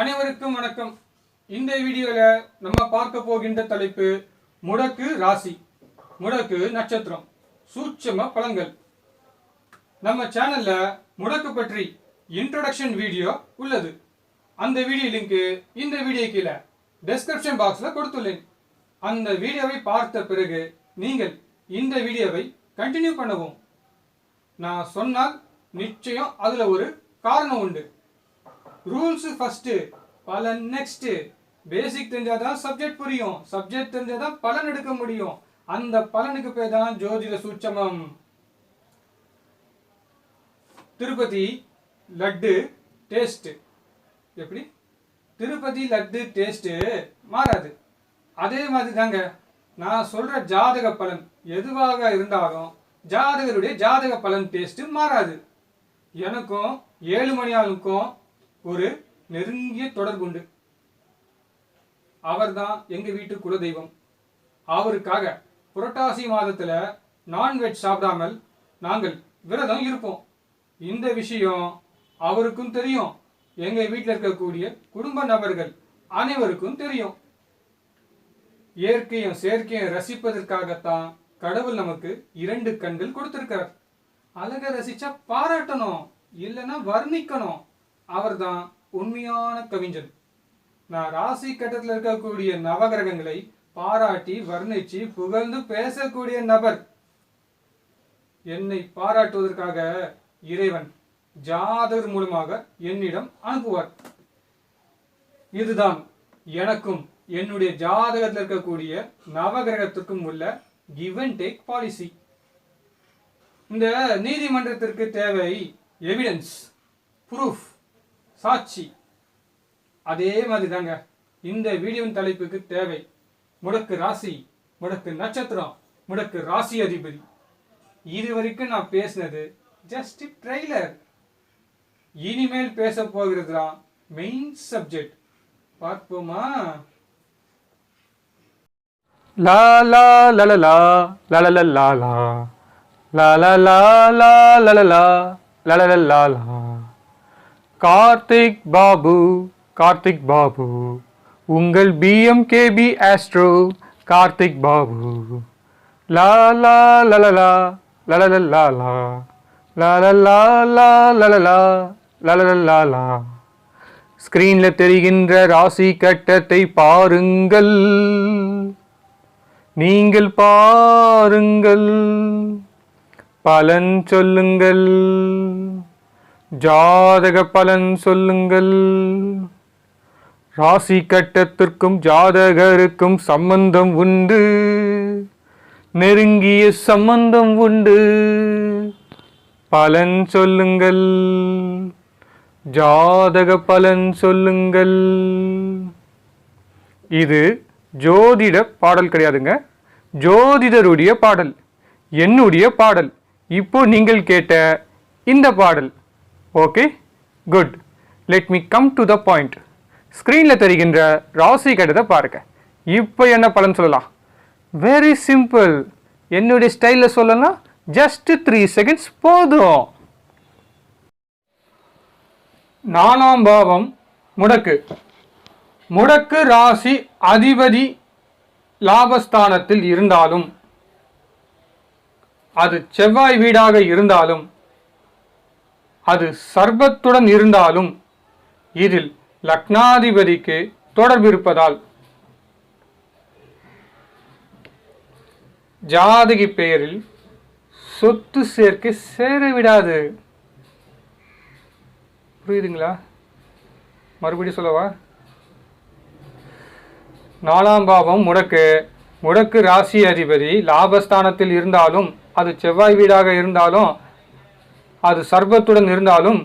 அனைவருக்கும் வணக்கம். இந்த வீடியோவில் நம்ம பார்க்க போகின்ற தலைப்பு முடக்கு ராசி முடக்கு நட்சத்திரம் சூட்சம பலன்கள். நம்ம சேனல்ல முடக்கு பற்றி இன்ட்ரடக்ஷன் வீடியோ உள்ளது. அந்த வீடியோ லிங்க்கு இந்த வீடியோ கீழே டெஸ்கிரிப்ஷன் பாக்ஸ்ல கொடுத்துள்ளேன். அந்த வீடியோவை பார்த்த பிறகு நீங்கள் இந்த வீடியோவை கண்டினியூ பண்ணவும். நான் சொன்னால் நிச்சயம் அதுல ஒரு காரணம் உண்டு. ரூல்ஸ் ஃபர்ஸ்ட் பலன் நெக்ஸ்ட் பேசிக் தெரிஞ்சாதான் சப்ஜெக்ட் புரியும். சப்ஜெக்ட் தெரிஞ்சாதான் பலன் எடுக்க முடியும். அந்த பலனுக்கு பேர் தான் ஜோதிட சூட்சமம். திருப்பதி லட்டு டேஸ்ட் எப்படி? திருப்பதி லட்டு டேஸ்ட் மாறாது. அதே மாதிரி தாங்க நான் சொல்ற ஜாதக பலன் எதுவாக இருந்தாலும் ஜாதகருடைய ஜாதக பலன் டேஸ்ட் மாறாது. எனக்கும் ஏழு மணி ஆளுக்கும் ஒரு நெருங்கிய தொடர்புண்டு அவர்தான் எங்க வீட்டு குலதெய்வம். அவருக்காக புரட்டாசி மாதத்துல நான்வெஜ் சாப்பிடாமல் நாங்கள் விரதம் இருப்போம். இந்த விஷயம் அவருக்கும் தெரியும். எங்க வீட்டில் இருக்கக்கூடிய குடும்ப நபர்கள் அனைவருக்கும் தெரியும். இயற்கையும் செயற்கையும் ரசிப்பதற்காகத்தான் கடவுள் நமக்கு இரண்டு கண்கள் கொடுத்திருக்கிறார். அழக ரசிச்சா பாராட்டணும் இல்லைன்னா வர்ணிக்கணும். அவர்தான் உண்மையான கவிஞன். நான் ராசி கட்டத்தில் இருக்கக்கூடிய நவகிரகங்களை பாராட்டி வர்ணிச்சு புகழ்ந்து பேசக்கூடிய நபர். என்னை பாராட்டுவதற்காக இறைவன் ஜாதகர் மூலமாக என்னிடம் அனுப்புவார் இதுதான் எனக்கும் என்னுடைய ஜாதகத்தில் இருக்கக்கூடிய நவகிரகத்திற்கும் உள்ள கிவ் அண்ட் டேக் பாலிசி இந்த நீதிமன்றத்திற்கு தேவை எவிடன்ஸ் ப்ரூஃப் சாட்சி. அதே மாதிரி தாங்க. இந்த வீடியோவின் தலைப்புக்கு தேவை. முடக்கு ராசி முடக்கு நட்சத்திரம் முடக்கு ராசி அதிபதி. இதுவரைக்கும் நான் பேசினது ஜஸ்ட் ட்ரெய்லர் இனிமேல் பேச போகிறது தான் மெயின் சப்ஜெக்ட் பார்ப்போமா? லா லா லலலா லலலலா லா லா லா லா லலலா லலலலா லா. கார்த்திக் பாபு கார்த்திக் பாபு. உங்கள் P M K B astro Karthik Babu. லா லா லலலா லலலலா லா லலலா லலலா ஸ்க்ரீனில் தெரிகின்ற ராசி கட்டத்தை பாருங்கள். நீங்கள் பாருங்கள். பலன் சொல்லுங்கள். ஜாதக பலன் சொல்லுங்கள். ராசி கட்டத்திற்கும் ஜாதகருக்கும் சம்பந்தம் உண்டு. நெருங்கிய சம்பந்தம் உண்டு. பலன் சொல்லுங்கள். ஜாதக பலன் சொல்லுங்கள். இது ஜோதிட பாடல் கிடையாதுங்க. ஜோதிடருடைய பாடல் என்னுடைய பாடல். இப்போ நீங்கள் கேட்ட இந்த பாடல். Okay good let me come to the point ஸ்க்ரீனில் தெரிகின்ற ராசி கட்டத்தை பாருங்க. இப்போ என்ன பலன் சொல்லலாம்? வெரி சிம்பிள் என்னுடைய ஸ்டைலில் சொல்லலாம் ஜஸ்ட் த்ரீ செகண்ட்ஸ் போதும். நானாம் பாவம் முடக்கு. முடக்கு ராசி அதிபதி லாபஸ்தானத்தில் இருந்தாலும் அது செவ்வாய் வீடாக இருந்தாலும் அது சர்பத்துடன் இருந்தாலும் இதில் லக்னாதிபதிக்கு தொடர்பு இருப்பதால் ஜாதகி பெயரில் சொத்து சேர்க்கை சேர விடாது புரியுதுங்களா? மறுபடியும் சொல்லவா? நாலாம் பாவம் முடக்கு. முடக்கு ராசி அதிபதி லாபஸ்தானத்தில் இருந்தாலும் அது செவ்வாய் வீடாக இருந்தாலும் அது சர்வத்துடன் இருந்தாலும்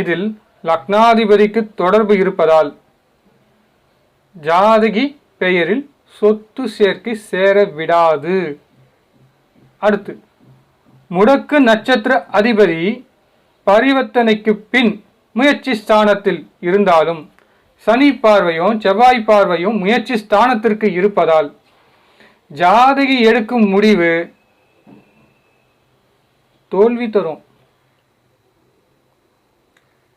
இதில் லக்னாதிபதிக்கு தொடர்பு இருப்பதால் ஜாதகி பெயரில் சொத்து சேர்க்கை சேர விடாது. அடுத்து முடக்கு நட்சத்திர அதிபதி பரிவர்த்தனைக்கு பின் முயற்சி ஸ்தானத்தில் இருந்தாலும் சனி பார்வையும் செவ்வாய் பார்வையும் முயற்சி ஸ்தானத்திற்கு இருப்பதால் ஜாதகி எடுக்கும் முடிவு தோல்வி தரும்.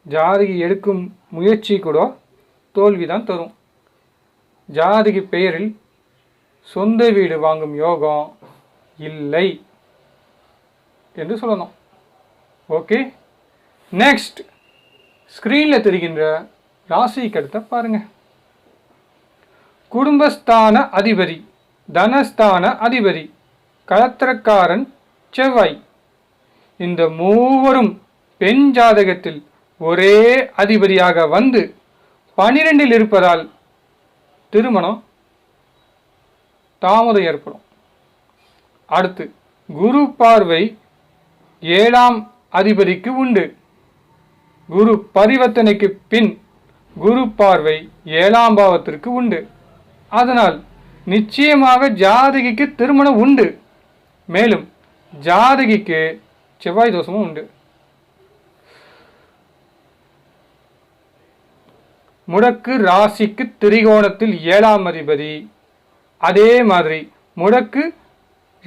ஜாதகி எடுக்கும் முயற்சி கூட தோல்வி தான் தரும். ஜாதகி பெயரில் சொந்த வீடு வாங்கும் யோகம் இல்லை என்று சொல்லணும். ஓகே? நெக்ஸ்ட் ஸ்க்ரீனில் தெரிகின்ற ராசி கருத்தை பாருங்க. குடும்பஸ்தான அதிபதி தனஸ்தான அதிபதி கலத்திரக்காரன் செவ்வாய். இந்த மூவரும் பெண் ஜாதகத்தில் ஒரே அதிபதியாக வந்து பனிரெண்டில் இருப்பதால் திருமணம் தாமதம் ஏற்படும். அடுத்து குரு பார்வை ஏழாம் அதிபதிக்கு உண்டு. குரு பரிவர்த்தனைக்கு பின் குரு பார்வை ஏழாம் பாவத்திற்கு உண்டு. அதனால் நிச்சயமாக ஜாதகிக்கு திருமணம் உண்டு. மேலும் ஜாதகிக்கு செவ்வாய் தோஷமும் உண்டு. முடக்கு ராசிக்கு திரிகோணத்தில் ஏழாம் அதிபதி. அதே மாதிரி முடக்கு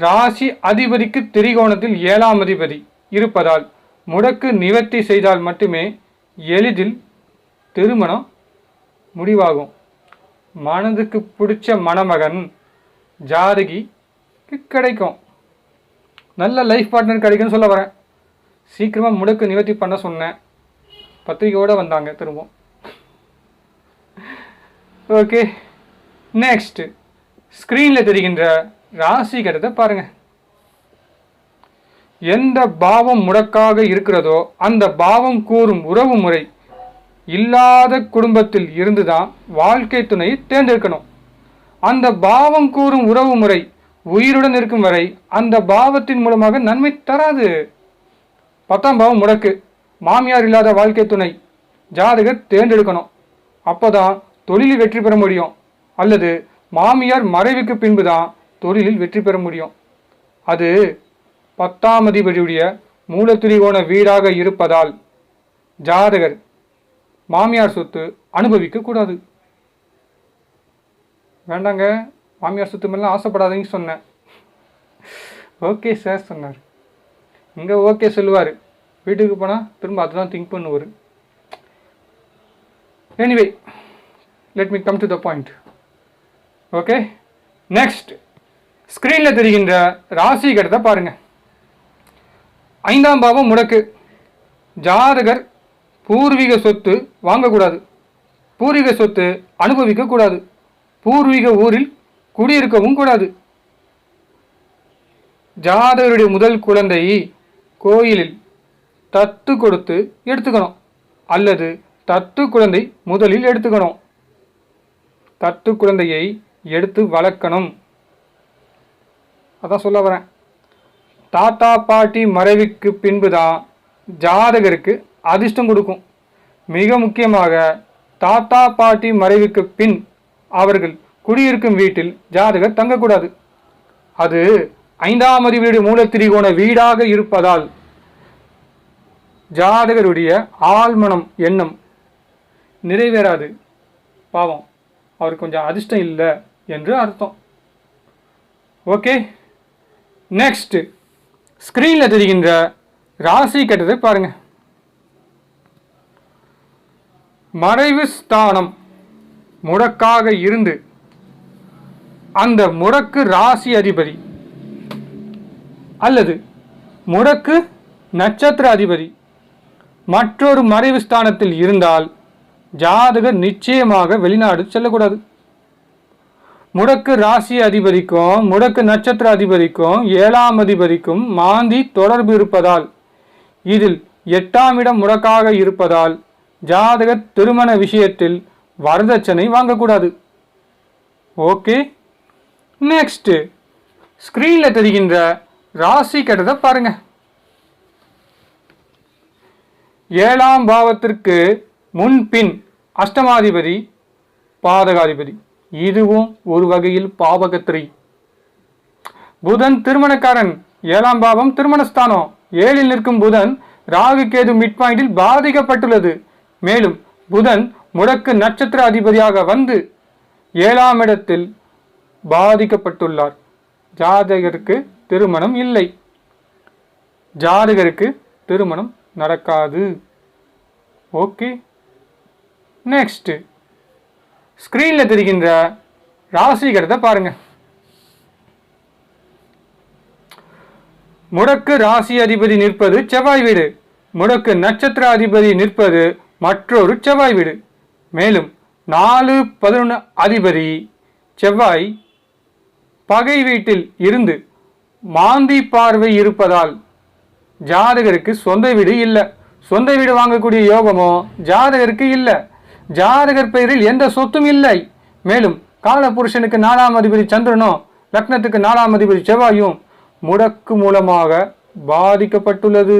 ராசி அதிபதிக்கு திரிகோணத்தில் ஏழாம் அதிபதி இருப்பதால் முடக்கு நிவர்த்தி செய்தால் மட்டுமே எளிதில் திருமணம் முடிவாகும். மனதுக்கு பிடிச்ச மணமகன் ஜாதகிக்கு கிடைக்கும். நல்ல லைஃப் பார்ட்னர் கிடைக்கும்னு சொல்ல வரேன். சீக்கிரமாக முடக்கு நிவர்த்தி பண்ண சொன்னேன். பத்திரிக்கையோடு வந்தாங்க திரும்பவும். ஓகே நெக்ஸ்ட் ஸ்க்ரீனில் தெரிகின்ற ராசி கட்டத்தை பாருங்க. எந்த பாவம் முடக்காக இருக்கிறதோ அந்த பாவம் கூறும் உறவு முறை இல்லாத குடும்பத்தில் இருந்து தான் வாழ்க்கை துணையை தேர்ந்தெடுக்கணும். அந்த பாவம் கூறும் உறவு முறை உயிருடன் இருக்கும் வரை அந்த பாவத்தின் மூலமாக நன்மை தராது. பத்தாம் பாவம் முடக்கு. மாமியார் இல்லாத வாழ்க்கை துணை ஜாதகர் தேர்ந்தெடுக்கணும். அப்போதான் தொழிலில் வெற்றி பெற முடியும். அல்லது மாமியார் மறைவுக்கு பின்பு தான் தொழிலில் வெற்றி பெற முடியும். அது பத்தாம் அதிபதியுடைய மூலத்திரிகோண வீடாக இருப்பதால் ஜாதகர் மாமியார் சொத்து அனுபவிக்க கூடாது. வேண்டாங்க மாமியார் சொத்து மேலாம் ஆசைப்படாதீங்கன்னு சொன்னேன். ஓகே சார் சொன்னார். இங்கே ஓகே சொல்லுவார். வீட்டுக்கு போனால் திரும்ப அதுதான் திங்க் பண்ணுவார். Anyway let me come to the point okay next ஸ்க்ரீனில் தெரிகின்ற ராசி கடத்தை பாருங்க. ஐந்தாம் பாவம் முடக்கு. ஜாதகர் பூர்வீக சொத்து வாங்கக்கூடாது. பூர்வீக சொத்து அனுபவிக்கக்கூடாது. பூர்வீக ஊரில் குடியிருக்கவும் கூடாது. ஜாதகருடைய முதல் குழந்தை கோயிலில் தத்து கொடுத்து எடுத்துக்கணும். அல்லது தத்து குழந்தை முதலில் எடுத்துக்கணும். தத்து குழந்தையை எடுத்து வளர்க்கணும். அதான் சொல்ல வரேன். தாத்தா பாட்டி மறைவுக்கு பின்பு தான் ஜாதகருக்கு அதிர்ஷ்டம் கொடுக்கும். மிக முக்கியமாக தாத்தா பாட்டி மறைவுக்கு பின் அவர்கள் குடியிருக்கும் வீட்டில் ஜாதகர் தங்கக்கூடாது. அது ஐந்தாம் அறிவுடைய மூலத்திரிகோண வீடாக இருப்பதால் ஜாதகருடைய ஆழ்மனம் எண்ணம் நிறைவேறாது. பாவம். அவருக்கு கொஞ்சம் அதிர்ஷ்டம் இல்லை என்று அர்த்தம். ஓகே நெக்ஸ்ட்டு ஸ்க்ரீனில் தெரிகின்ற ராசி கட்டத்தை பாருங்கள் மறைவு ஸ்தானம் முடக்காக இருந்து அந்த முடக்கு ராசி அதிபதி அல்லது முடக்கு நட்சத்திர அதிபதி. மற்றொரு மறைவு ஸ்தானத்தில் இருந்தால் ஜாதகர் நிச்சயமாக வெளிநாடு செல்லக்கூடாது. முடக்கு ராசி அதிபதிக்கும் முடக்கு நட்சத்திர அதிபதிக்கும் ஏழாம் அதிபதிக்கும் மாந்தி தொடர்பு இருப்பதால் இதில் எட்டாம் இடம் முடக்காக இருப்பதால் ஜாதகர் திருமண விஷயத்தில் வரதட்சணை வாங்கக்கூடாது. ஓகே நெக்ஸ்ட் ஸ்க்ரீனில் தெரிகின்ற ராசி கட்டத்தை பாருங்க. ஏழாம் பாவத்திற்கு முன்பின் அஷ்டமாதிபதி பாதகாதிபதி. இதுவும் ஒரு வகையில் பாவகத்திரி. புதன் திருமணக்காரன். ஏழாம் பாவம் திருமணஸ்தானம். ஏழில் நிற்கும் புதன் ராகு கேது மிட் பாயிண்டில் பாதிக்கப்பட்டுள்ளது. மேலும் புதன் முடக்கு நட்சத்திர அதிபதியாக வந்து ஏழாம் இடத்தில் பாதிக்கப்பட்டுள்ளார். ஜாதகருக்கு திருமணம் இல்லை. ஜாதகருக்கு திருமணம் நடக்காது. ஓகே. நெக்ஸ்ட் ஸ்க்ரீனில் தெரிகின்ற ராசிகரத்தை பாருங்க. முடக்கு ராசி அதிபதி நிற்பது செவ்வாய் வீடு. முடக்கு நட்சத்திர அதிபதி நிற்பது மற்றொரு செவ்வாய் வீடு. மேலும் நாலு பதினொன்று அதிபதி செவ்வாய் பகை வீட்டில் இருந்து மாந்தி பார்வை இருப்பதால் ஜாதகருக்கு சொந்த வீடு இல்லை. சொந்த வீடு வாங்கக்கூடிய யோகமோ ஜாதகருக்கு இல்லை. ஜாதகர் பெயரில் எந்த சொத்தும் இல்லை. மேலும் காலபுருஷனுக்கு நாலாம் அதிபதி சந்திரனும் லக்னத்துக்கு நாலாம் அதிபதி செவ்வாயும் முடக்கு மூலமாக பாதிக்கப்பட்டுள்ளது.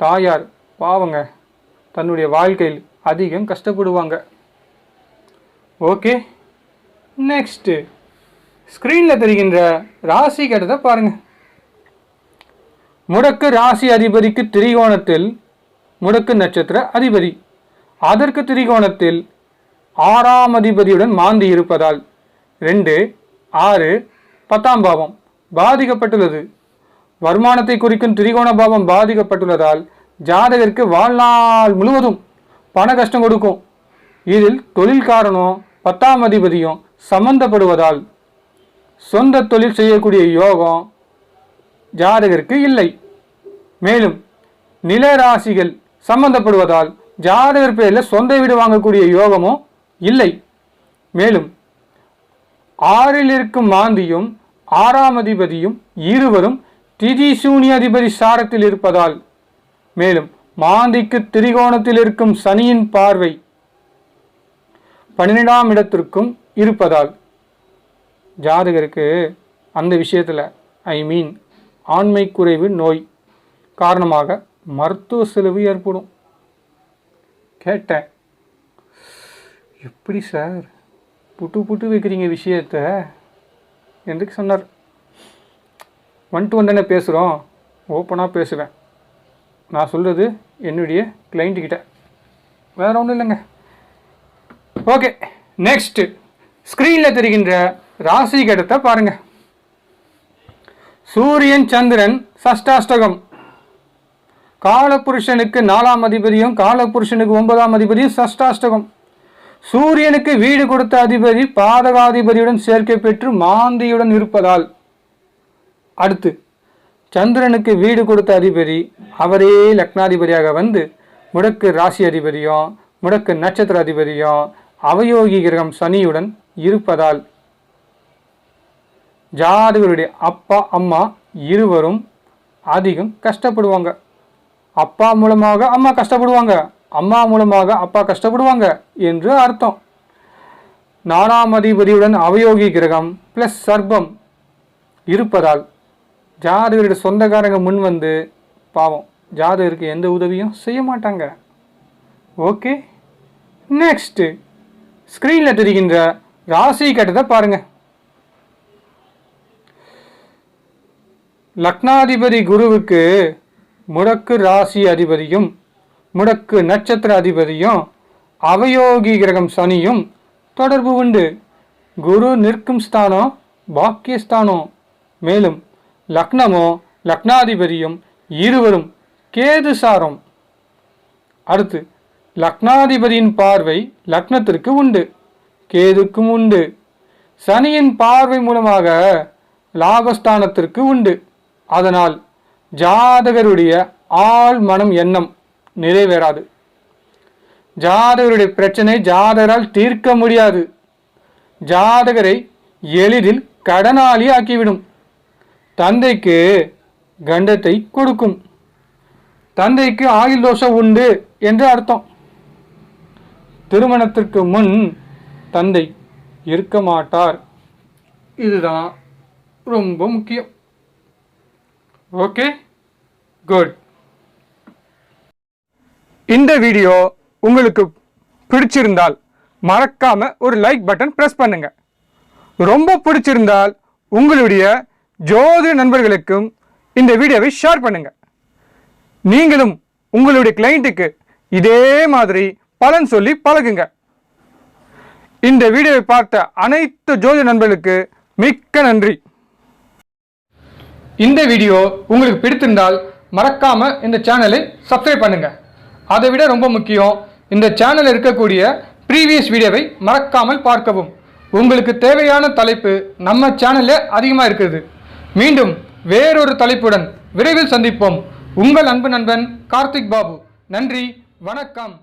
தாயார் பாவங்க தன்னுடைய வாழ்க்கையில் அதிகம் கஷ்டப்படுவாங்க. ஓகே நெக்ஸ்ட்டு ஸ்க்ரீனில் தெரிகின்ற ராசி கட்டத்தை பாருங்கள் முடக்கு ராசி அதிபதிக்கு திரிகோணத்தில் முடக்கு நட்சத்திர அதிபதி. அதற்கு திரிகோணத்தில் ஆறாம் அதிபதியுடன் மாந்தி இருப்பதால் ரெண்டு ஆறு பத்தாம் பாவம் பாதிக்கப்பட்டுள்ளது. வருமானத்தை குறிக்கும் திரிகோண பாவம் பாதிக்கப்பட்டுள்ளதால் ஜாதகருக்கு வாழ்நாள் முழுவதும் பண கஷ்டம் கொடுக்கும். இதில் தொழில்காரனும் பத்தாம் அதிபதியும் சம்பந்தப்படுவதால் சொந்த தொழில் செய்யக்கூடிய யோகம் ஜாதகருக்கு இல்லை. மேலும் நில ராசிகள் சம்பந்தப்படுவதால் ஜாதகர் பேரில் சொந்த வீடு வாங்கக்கூடிய யோகமும் இல்லை. மேலும் ஆறில் இருக்கும் மாந்தியும் ஆறாம் அதிபதியும் இருவரும் திதி சூனி அதிபதி சாரத்தில் இருப்பதால் மேலும் மாந்திக்கு திரிகோணத்தில் இருக்கும் சனியின் பார்வை பன்னிரெண்டாம் இடத்திற்கும் இருப்பதால் ஜாதகருக்கு அந்த விஷயத்தில் ஐ மீன் ஆண்மை குறைவு நோய் காரணமாக மருத்துவ செலவு ஏற்படும். கேட்டேன். எப்படி சார்? புட்டு புட்டு வைக்கிறீங்க விஷயத்த? எதுக்கு சொன்னார். ஒன் டு ஒன் தானே பேசுகிறோம் ஓப்பனாக பேசுவேன். நான் சொல்கிறது என்னுடைய கிளைண்ட்டுக்கிட்ட வேறு ஒன்றும் இல்லைங்க. ஓகே நெக்ஸ்ட்டு ஸ்க்ரீனில் தெரிகின்ற ராசி கடத்தை பாருங்கள் சூரியன் சந்திரன் சஷ்டாஷ்டகம். காலபுருஷனுக்கு நாலாம் அதிபதியும் காலபுருஷனுக்கு ஒன்பதாம் அதிபதியும் சஷ்டாஷ்டகம். சூரியனுக்கு வீடு கொடுத்த அதிபதி பாதகாதிபதியுடன் சேர்க்கை பெற்று மாந்தியுடன் இருப்பதால். அடுத்து சந்திரனுக்கு வீடு கொடுத்த அதிபதி அவரே லக்னாதிபதியாக வந்து முடக்கு ராசி அதிபதியும் முடக்கு நட்சத்திர அதிபதியும் அவயோகி கிரகம் சனியுடன் இருப்பதால். ஜாதகருடைய அப்பா அம்மா இருவரும் அதிகம் கஷ்டப்படுவாங்க. அப்பா மூலமாக அம்மா கஷ்டப்படுவாங்க. அம்மா மூலமாக அப்பா கஷ்டப்படுவாங்க என்று அர்த்தம். நாலாம் அதிபதியுடன் அவயோகி கிரகம் ப்ளஸ் சர்ப்பம் இருப்பதால் ஜாதகருடைய சொந்தக்காரங்க முன் வந்து பாவம். ஜாதகருக்கு எந்த உதவியும் செய்ய மாட்டாங்க. ஓகே. நெக்ஸ்ட்டு ஸ்க்ரீனில் தெரிகின்ற ராசி கட்டத்தை பாருங்கள் லக்னாதிபதி குருவுக்கு முடக்கு ராசி அதிபதியும் முடக்கு நட்சத்திர அதிபதியும் அவயோகி கிரகம் சனியும் தொடர்பு உண்டு. குரு நிற்கும் ஸ்தானம் பாக்கியஸ்தானம் மேலும் லக்னமோ லக்னாதிபதியும் இருவரும் கேது சாரம். அடுத்து லக்னாதிபதியின் பார்வை லக்னத்திற்கு உண்டு. கேதுக்கும் உண்டு. சனியின் பார்வை மூலமாக லாபஸ்தானத்திற்கு உண்டு. அதனால் ஜாதகருடைய ஆள் மனம் எண்ணம் நிறைவேறாது. ஜாதகருடைய பிரச்சனை ஜாதகரால் தீர்க்க முடியாது. ஜாதகரை எளிதில் கடனாளி ஆக்கிவிடும். தந்தைக்கு கண்டத்தை கொடுக்கும். தந்தைக்கு ஆயுள் தோஷம் உண்டு என்று அர்த்தம். திருமணத்திற்கு முன் தந்தை இருக்க மாட்டார். இதுதான் ரொம்ப முக்கியம். ஓகே? குட் இந்த வீடியோ உங்களுக்கு பிடிச்சிருந்தால் மறக்காம ஒரு லைக் பட்டன் பிரஸ் பண்ணுங்க. ரொம்ப பிடிச்சிருந்தால் உங்களுடைய ஜோதி நண்பர்களுக்கும் இந்த வீடியோவை ஷேர் பண்ணுங்க. நீங்களும் உங்களுடைய கிளைண்ட்டுக்கு இதே மாதிரி பலன் சொல்லி பழகுங்க. இந்த வீடியோவை பார்த்த அனைத்து ஜோதி நண்பர்களுக்கு மிக்க நன்றி. இந்த வீடியோ உங்களுக்கு பிடித்திருந்தால் மறக்காமல் இந்த சேனலை சப்ஸ்கிரைப் பண்ணுங்கள் அதை விட ரொம்ப முக்கியம் இந்த சேனலில் இருக்கக்கூடிய ப்ரீவியஸ் வீடியோவை மறக்காமல் பார்க்கவும். உங்களுக்கு தேவையான தலைப்பு நம்ம சேனலில் அதிகமாக இருக்குது மீண்டும் வேறொரு தலைப்புடன் விரைவில் சந்திப்போம். உங்கள் அன்பு நண்பன் கார்த்திக் பாபு. நன்றி வணக்கம்.